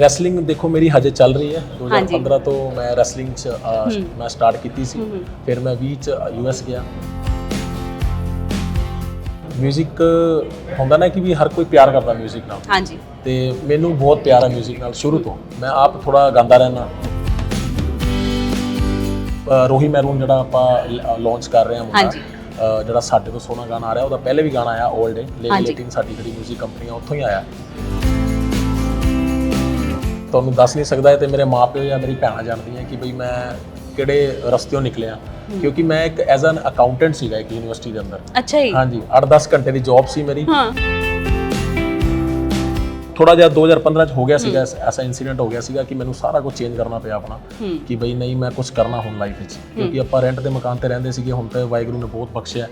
Wrestling ਦੇਖੋ ਮੇਰੀ ਹਜੇ ਚੱਲ ਰਹੀ ਹੈ। 2015 ਤੋਂ ਮੈਂ ਰੈਸਲਿੰਗ ਚ ਮੈਂ ਸਟਾਰਟ ਕੀਤੀ ਸੀ। ਫਿਰ ਮੈਂ 20 ਚ ਯੂਐਸ ਗਿਆ। 뮤직 ਹੁੰਦਾ ਨਾ ਕਿ ਵੀ ਹਰ ਕੋਈ ਪਿਆਰ ਕਰਦਾ 뮤직 ਨਾਲ। ਹਾਂਜੀ। ਤੇ ਮੈਨੂੰ ਬਹੁਤ ਪਿਆਰ ਹੈ 뮤직 ਨਾਲ ਸ਼ੁਰੂ ਤੋਂ। ਮੈਂ ਆਪ ਥੋੜਾ ਗਾਉਂਦਾ ਰਹਿਣਾ ਰੋਹੀ ਮੈਰੂਨ ਜਿਹੜਾ ਆਪਾਂ ਲਾਂਚ ਕਰ ਰਹੇ ਹਾਂ ਮੁੰਡਾ, ਹਾਂਜੀ। ਜਿਹੜਾ ਸਾਡੇ ਤੋਂ ਸੋਹਣਾ ਗਾਣਾ ਆ ਰਿਹਾ ਉਹਦਾ ਪਹਿਲੇ ਵੀ ਗਾਣਾ ਆਇਆ 올ਡ ਡੇ ਲੇਕਿਨ ਸਾਡੀ ਜਿਹੜੀ 뮤직 ਕੰਪਨੀ ਆ ਉੱਥੋਂ ਹੀ ਆਇਆ। ਤੁਹਾਨੂੰ ਦੱਸ ਨਹੀਂ ਸਕਦਾ ਤੇ ਮੇਰੇ ਮਾਪਿਓ ਜਾਂ ਮੇਰੀ ਭੈਣਾਂ ਜਾਣਦੀਆਂ ਕਿ ਬਈ ਮੈਂ ਕਿਹੜੇ ਰਸਤਿਓਂ ਨਿਕਲਿਆ। ਕਿਉਂਕਿ ਮੈਂ ਇੱਕ ਐਜ਼ ਐਨ ਅਕਾਊਂਟੈਂਟ ਸੀਗਾ ਇੱਕ ਯੂਨੀਵਰਸਿਟੀ ਦੇ ਅੰਦਰ। ਅੱਛਾ ਜੀ। ਹਾਂਜੀ 8-10 ਘੰਟੇ ਦੀ ਜੌਬ ਸੀ ਮੇਰੀ। ਹਾਂ। ਥੋੜਾ ਜਿਹਾ 2015 ਚ ਹੋ ਗਿਆ ਸੀਗਾ ਐਸ- ਇਨਸੀਡੈਂਟ ਹੋ ਗਿਆ ਸੀਗਾ ਕਿ ਮੈਨੂੰ ਸਾਰਾ ਕੁਝ ਚੇਂਜ ਕਰਨਾ ਪਿਆ ਆਪਣਾ ਕਿ ਬਈ ਨਹੀਂ ਮੈਂ ਕੁਝ ਕਰਨਾ ਹੁਣ ਲਾਈਫ ਵਿੱਚ। ਕਿਉਂਕਿ ਆਪਾਂ ਰੈਂਟ ਦੇ ਮਕਾਨ ਤੇ ਰਹਿੰਦੇ ਸੀਗੇ ਹੁਣ ਤੇ ਵਾਹਿਗੁਰੂ ਨੇ ਬਹੁਤ ਬਖਸ਼ਿਆ।